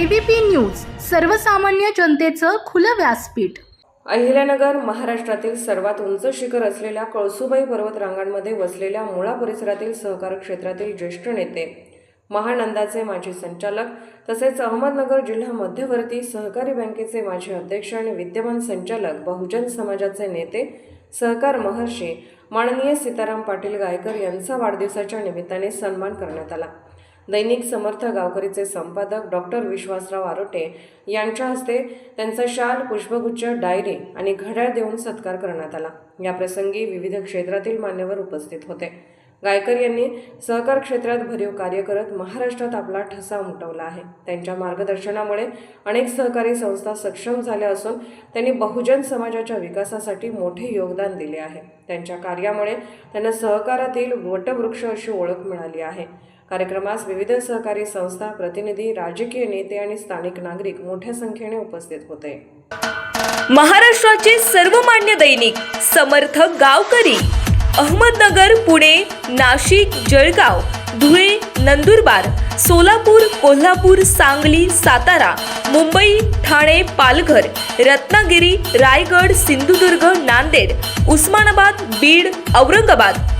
ABP news सर्वसामान्य जनतेचं खुलं व्यासपीठ. अहिल्यानगर महाराष्ट्रातील सर्वात उंच शिखर असलेल्या कळसुबाई पर्वत रांगांमध्ये वसलेल्या मुळा परिसरातील सहकार क्षेत्रातील ज्येष्ठ नेते महानंदाचे माजी संचालक तसेच अहमदनगर जिल्हा मध्यवर्ती सहकारी बँकेचे माजी अध्यक्ष आणि विद्यमान संचालक बहुजन समाजाचे नेते सहकार महर्षी माननीय सीताराम पाटील गायकर यांचा वाढदिवसाच्या निमित्ताने सन्मान करण्यात आला. दैनिक समर्थ गावकरीचे संपादक डॉक्टर विश्वासराव आरोटे यांच्या हस्ते त्यांचा शाल पुष्पगुच्छ डायरी आणि घड्याळ देऊन सत्कार करण्यात आला. या प्रसंगी विविध क्षेत्रातील मान्यवर उपस्थित होते. गायकर यांनी सहकार क्षेत्रात भरीव कार्य करत महाराष्ट्रात आपला ठसा उमटवला आहे. त्यांच्या मार्गदर्शनामुळे अनेक सहकारी संस्था सक्षम झाल्या असून त्यांनी बहुजन समाजाच्या विकासासाठी मोठे योगदान दिले आहे. त्यांच्या कार्यामुळे त्यांना सहकारातील वटवृक्ष अशी ओळख मिळाली आहे. कार्यक्रमास विविध सहकारी संस्था प्रतिनिधी राजकीय नेते आणि स्थानिक नागरिक मोठ्या संख्येने उपस्थित होते. महाराष्ट्राचे सर्वमान्य दैनिक समर्थ गावकरी अहमदनगर पुणे नाशिक जळगाव धुळे नंदुरबार सोलापूर कोल्हापूर सांगली सातारा मुंबई ठाणे पालघर रत्नागिरी रायगड सिंधुदुर्ग नांदेड उस्मानाबाद बीड औरंगाबाद